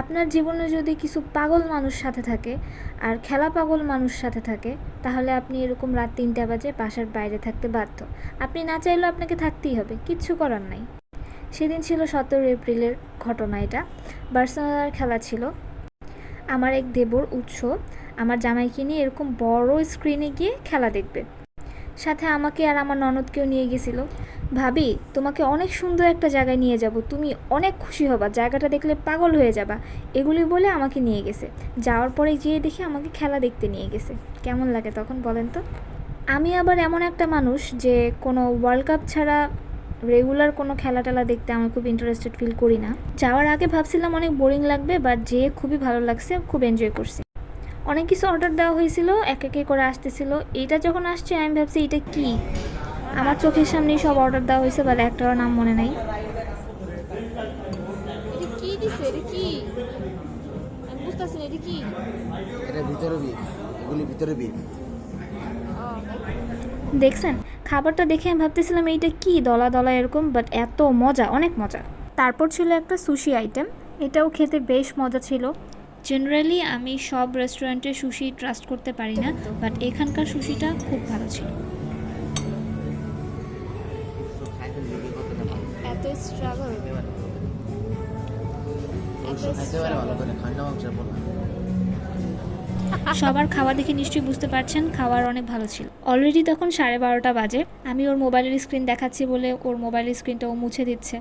আপনার জীবনে যদি কিছু পাগল মানুষ সাথে থাকে আর খেলা পাগল মানুষ সাথে থাকে, তাহলে আপনি এরকম রাত তিনটা বাজে বাসার বাইরে থাকতে বাধ্য। আপনি না চাইলেও আপনাকে থাকতেই হবে, কিচ্ছু করার নাই। সেদিন ছিল সতেরো এপ্রিলের ঘটনা এটা। বার্সেলোনার খেলা ছিল। আমার এক দেবর উৎস আমার জামাইকে নিয়ে এরকম বড় স্ক্রিনে গিয়ে খেলা দেখবে। সাথে আমাকে আর আমার ননদকেও নিয়ে গেছিল। ভাবি, তোমাকে অনেক সুন্দর একটা জায়গায় নিয়ে যাব। তুমি অনেক খুশি হবা, জায়গাটা দেখলে পাগল হয়ে যাবা। এগুলি বলে আমাকে নিয়ে গেছে। যাওয়ার পরে যেয়ে দেখি আমাকে খেলা দেখতে নিয়ে গেছে। কেমন লাগে তখন বলেন তো? আমি আবার এমন একটা মানুষ যে কোনো ওয়ার্ল্ড কাপ ছাড়া রেগুলার কোনো খেলা টেলা দেখতে আমি খুব ইন্টারেস্টেড ফিল করি না। যাওয়ার আগে ভাবছিলাম অনেক বোরিং লাগবে বাট যেয়ে খুবই ভালো লাগছে, খুব এনজয় করছি। অনেক কিছু অর্ডার দেওয়া হয়েছিল, এক একে করে আসতেছিল। এইটা যখন আসছে, আমি ভাবছি এটা কি? আমার চোখের সামনেই সব অর্ডার দেওয়া হয়েছে বলে একটারও নাম মনে নাই। এটা কি দিছে? এটা কি? আমি বুঝতেছি এটা কি? এটা ভিতরে বিফ এগুলি ভিতরে বিফ দেখছেন? খাবারটা দেখে আমি ভাবতেছিলাম এইটা কি দলা দলা এরকম বাট এত মজা অনেক মজা। তারপর ছিল একটা সুশি আইটেম এটাও খেতে বেশ মজা ছিল। জেনারেলি আমি সব রেস্টুরেন্টে সুশি ট্রাস্ট করতে পারি না বাট এখানকার সুশিটা খুব ভালো ছিল। এত স্ট্রাগল সবার খাওয়া দেখে নিশ্চয়ই বুঝতে পারছেন খাওয়ার অনেক ভালো ছিল। অলরেডি তখন সাড়ে বারোটা বাজে আমি ওর মোবাইলের স্ক্রিন দেখাচ্ছি বলে ওর মোবাইলের স্ক্রিনটা ও মুছে দিচ্ছে।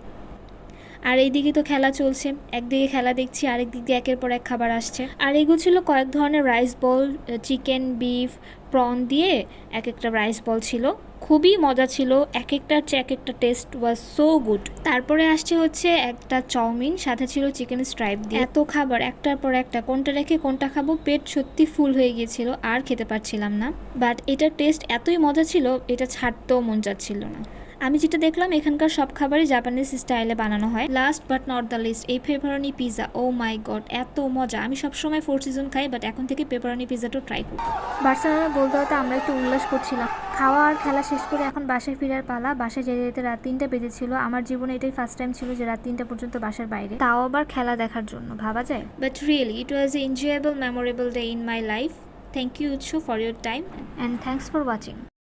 আর এইদিকে তো খেলা চলছে। একদিকে খেলা দেখছি, আরেক দিক দিয়ে একের পর এক খাবার আসছে। আর এগুলো ছিল কয়েক ধরনের rice ball chicken beef prawn দিয়ে এক একটা রাইস বল ছিল। খুবই মজা ছিল। এক একটার চেয়ে এক একটা টেস্ট ওয়াজ সো গুড তারপরে আসছে হচ্ছে একটা চাউমিন, সাথে ছিল চিকেন স্ট্রাইপ দিয়ে। এত খাবার, একটার পর একটা, কোনটা রেখে কোনটা খাব, পেট সত্যি ফুল হয়ে গিয়েছিল, আর খেতে পারছিলাম না। বাট এটার টেস্ট এতই মজা ছিল, এটা ছাড়তেও মন যাচ্ছিল না। আমি যেটা দেখলাম এখানকার সব খাবারই জাপানিজ স্টাইলে বানানো হয়। Last but not the least এই pepperoni pizza oh my god এত মজা। আমি সবসময় ফোর সিজন খাই বাট এখন থেকে পেপারনি পিজাটাও ট্রাই করব। বার্সেলোনা গোল দেওয়াতে আমরা একটু উল্লাস করছিলাম। খাওয়া আর খেলা শেষ করে এখন বাসায় ফেরার পালা। বাসায় যেতে যেতে রাত তিনটা বেজেছিল। আমার জীবনে এটাই ফার্স্ট টাইম ছিল যে রাত তিনটা পর্যন্ত বাসার বাইরে। তাও আবার খেলা দেখার জন্য ভাবা যায়? But really it was a enjoyable memorable day in my life thank you Utsa for your time and thanks for watching